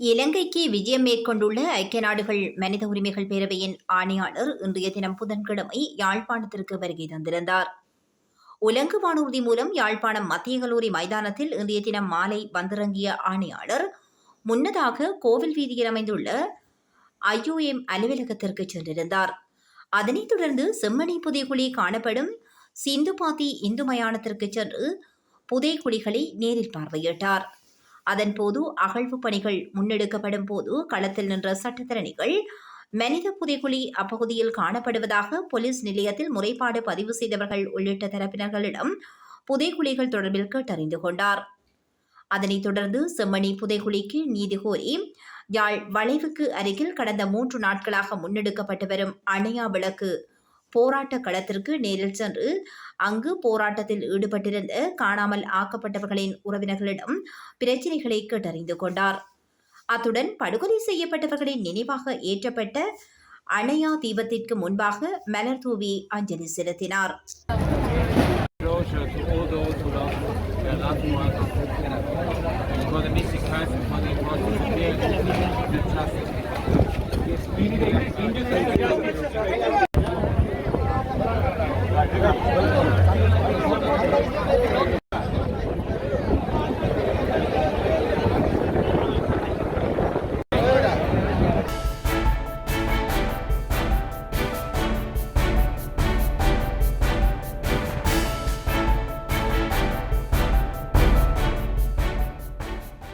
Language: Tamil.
இலங்கைக்கு விஜயம் மேற்கொண்டுள்ள ஐக்கிய நாடுகள் மனித உரிமைகள் பேரவையின் ஆணையாளர் இன்றைய தினம் புதன்கிழமை யாழ்ப்பாணத்திற்கு வருகை தந்திருந்தார். உலங்கு வானூர்தி மூலம் யாழ்ப்பாணம் மத்திய கல்லூரி மைதானத்தில் இன்றைய தினம் மாலை வந்திறங்கிய ஆணையாளர் முன்னதாக கோவில் வீதியில் அமைந்துள்ள ஐஓஎம் அலுவலகத்திற்கு சென்றிருந்தார். அதனைத் தொடர்ந்து செம்மணி புதைக்குழி காணப்படும் சிந்துபாத்தி இந்து மயானத்திற்கு சென்று புதைக்குழிகளை நேரில் பார்வையிட்டார். அதன்போது அகழ்வு பணிகள் முன்னெடுக்கப்படும் போது களத்தில் நின்ற சட்டத்தரணிகள் மனித புதைகுழி அப்பகுதியில் காணப்படுவதாக போலீஸ் நிலையத்தில் முறைப்பாடு பதிவு செய்தவர்கள் உள்ளிட்ட தரப்பினர்களிடம் புதைகுழிகள் தொடர்பில் கேட்டறிந்து கொண்டார். அதனைத் தொடர்ந்து செம்மணி புதைகுழிக்கு நீதி கோரி யாழ் வளைவுக்கு அருகில் கடந்த மூன்று நாட்களாக முன்னெடுக்கப்பட்டு வரும் அணையா விளக்கு போராட்ட களத்திற்கு நேரில் சென்று அங்கு போராட்டத்தில் ஈடுபட்டிருந்த காணாமல் ஆக்கப்பட்டவர்களின் உறவினர்களிடம் பிரச்சினைகளை கேட்டறிந்து கொண்டார். அத்துடன் படுகொலை செய்யப்பட்டவர்களின் நினைவாக ஏற்றப்பட்ட அணையா தீபத்திற்கு முன்பாக மலர் தூவி அஞ்சலி செலுத்தினார்.